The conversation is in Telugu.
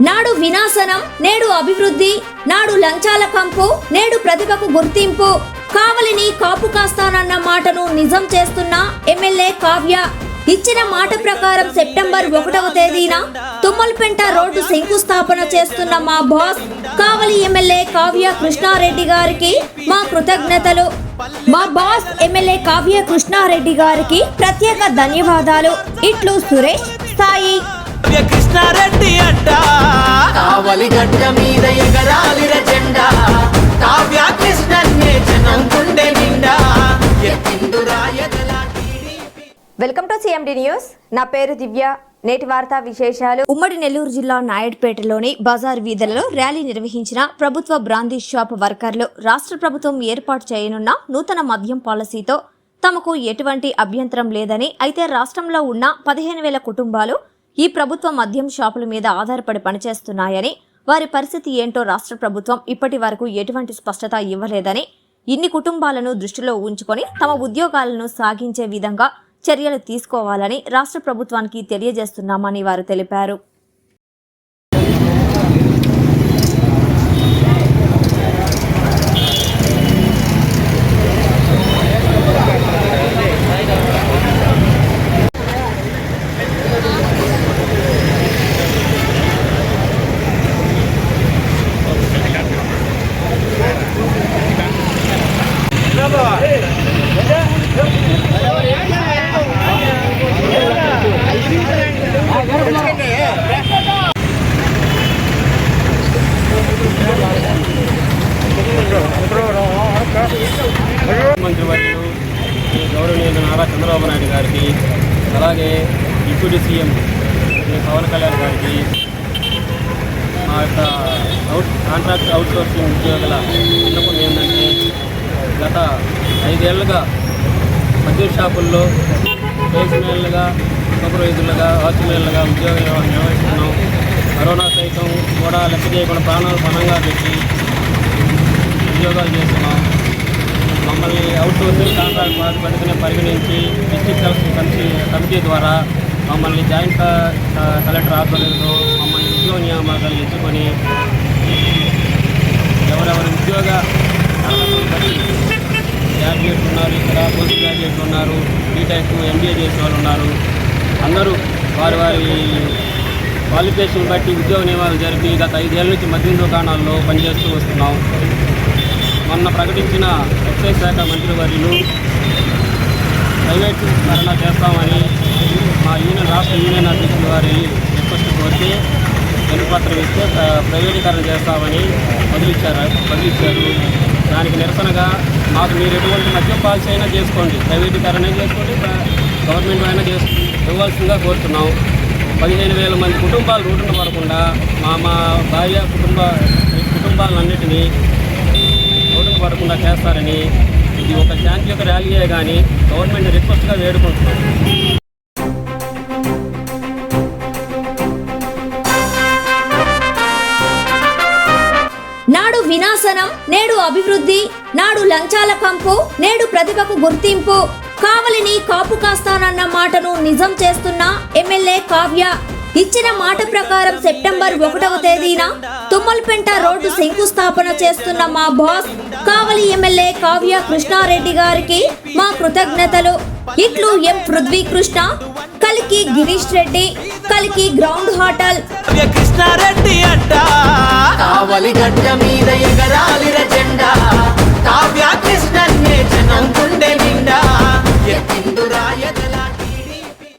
నాడు వినాశనం నేడు అభివృద్ధి నాడు లంచాల కంపు నేడు ప్రతిభకు గుర్తింపు. కావలిని కాపు కాస్తానన్న మాటను నిజం చేస్తున్న ఎమ్మెల్యే కావ్య. ఇచ్చిన మాట ప్రకారం సెప్టెంబర్ ఒకటవ తేదీన తుమ్మల్పెంట రోడ్డు శంకుస్థాపన చేస్తున్న మా బాస్ కావలి ఎమ్మెల్యే కావ్య కృష్ణారెడ్డి గారికి మా కృతజ్ఞతలు. మా బాస్ ఎమ్మెల్యే కావ్య కృష్ణారెడ్డి గారికి ప్రత్యేక ధన్యవాదాలు. ఇట్లు సురేష్ సాయి. కావ్య కృష్ణారెడ్డి అడ్డ కావలి గడ్డ మీద ఎగరాలిర జెండా. కావ్య కృష్ణన్నే జనం గుండె నిండా వెల్కమ్ టు సిఎండి న్యూస్. నా పేరు దివ్య. నేటి వార్తా విశేషాలు. ఉమ్మడి నెల్లూరు జిల్లా నాయుడుపేటలోని బజార్ వీధులలో ర్యాలీ నిర్వహించిన ప్రభుత్వ బ్రాందీ షాప్ వర్కర్లు రాష్ట్ర ప్రభుత్వం ఏర్పాటు చేయనున్న నూతన మద్యం పాలసీతో తమకు ఎటువంటి అభ్యంతరం లేదని అయితే రాష్ట్రంలో ఉన్న పదిహేను వేల కుటుంబాలు ఈ ప్రభుత్వం మద్యం షాపుల మీద ఆధారపడి పనిచేస్తున్నాయని వారి పరిస్థితి ఏంటో రాష్ట్ర ప్రభుత్వం ఇప్పటి వరకు ఎటువంటి స్పష్టత ఇవ్వలేదని ఇన్ని కుటుంబాలను దృష్టిలో ఉంచుకొని తమ ఉద్యోగాలను సాగించే విధంగా చర్యలు తీసుకోవాలని రాష్ట్ర ప్రభుత్వానికి తెలియజేస్తున్నామని వారు తెలిపారు ముఖ్యమంత్రి వర్యులు శ్రీ గౌరవనీయులు నారా చంద్రబాబు నాయుడు గారికి అలాగే డిప్యూటీ సీఎం శ్రీ పవన్ కళ్యాణ్ గారికి మా యొక్క అవుట్ కాంట్రాక్ట్ అవుట్సోర్సింగ్ ఉద్యోగుల విన్నపం ఏంటంటే గత ఐదేళ్ళుగా మద్యం షాపుల్లో సేల్స్మెన్లుగా సూపర్వైజర్లుగా వాచ్మెన్లుగా ఉద్యోగం నిర్వహిస్తున్నాం కరోనా సైతం కూడా లెక్క చేయకుండా ప్రాణాలు పణంగా పెట్టి ఉద్యోగాలు చేస్తున్నాం. మమ్మల్ని అవుట్ సోర్సింగ్ కాంట్రాక్ట్ బాధపడితేనే పరిగణించి డిస్ట్రిక్ట్ హౌస్ కమిటీ కమిటీ ద్వారా మమ్మల్ని జాయింట్ కలెక్టర్ ఆధ్వర్యంలో మమ్మల్ని ఉద్యోగ నియామకాలు ఎంచుకొని ఎవరెవరి ఉద్యోగ అర్హతలను ఉన్నారు ఇక్కడ పోస్ట్ గ్రాడ్యుయేట్స్ ఉన్నారు బీటెక్ ఎంబీఏ చేసిన వాళ్ళు ఉన్నారు. అందరూ వారి వారి క్వాలిఫికేషన్ బట్టి ఉద్యోగ నియమాలు జరిపి గత ఐదేళ్ళ నుంచి మద్యం దుకాణాల్లో పనిచేస్తూ వస్తున్నాం. మొన్న ప్రకటించిన ఎక్సైజ్ శాఖ మంత్రివర్యులు ప్రైవేట్ ధరణ చేస్తామని మా యూనియన్ రాష్ట్ర యూనియన్ అధ్యక్షుల వారి రిక్వెస్ట్ కోరితే వెనుపత్రం ఇస్తే ప్ర- ప్రైవేటీకరణ చేస్తామని వదిలిచ్చారు వదిలిచ్చారు. దానికి నిరసనగా మాకు మీరు ఎటువంటి మద్యం పాలసీ అయినా చేసుకోండి ప్రైవేటీకరణ చేసుకోండి గవర్నమెంట్ అయినా చేసు ఇవ్వాల్సిందిగా కోరుతున్నాం. పదిహేను వేల మంది కుటుంబాలు రోడ్డున పడకుండా మా మా భార్య కుటుంబ కుటుంబాలన్నింటినీ పడకుండా చేస్తారని ఇది ఒక శాంతి యొక్క ర్యాలీయే కానీ గవర్నమెంట్ రిక్వెస్ట్గా వేడుకుంటున్నాం. నాడు వినాశనం నేడు అభివృద్ధి నాడు లంచాల కంపు నేడు ప్రతిభకు గుర్తింపు. కావలిని కాపు కాస్తానన్న మాటను నిజం చేస్తున్న ఎమ్మెల్యే కావ్య. ఇచ్చిన మాట ప్రకారం సెప్టెంబర్ ఒకటవ తేదీన తుమ్మలపెంట రోడ్డు శంకుస్థాపన చేస్తున్న మా బాస్ కావలి ఎమ్మెల్యే కావ్య కృష్ణారెడ్డి గారికి మా కృతజ్ఞతలు. ఇట్లు ఎం పృథ్వీ కృష్ణ కలికి గిరీష్ రెడ్డి కలికి గ్రౌండ్ హోటల్. కావ్య కృష్ణారెడ్డి అడ్డ. కావలి గడ్డ మీద ఎగరాలి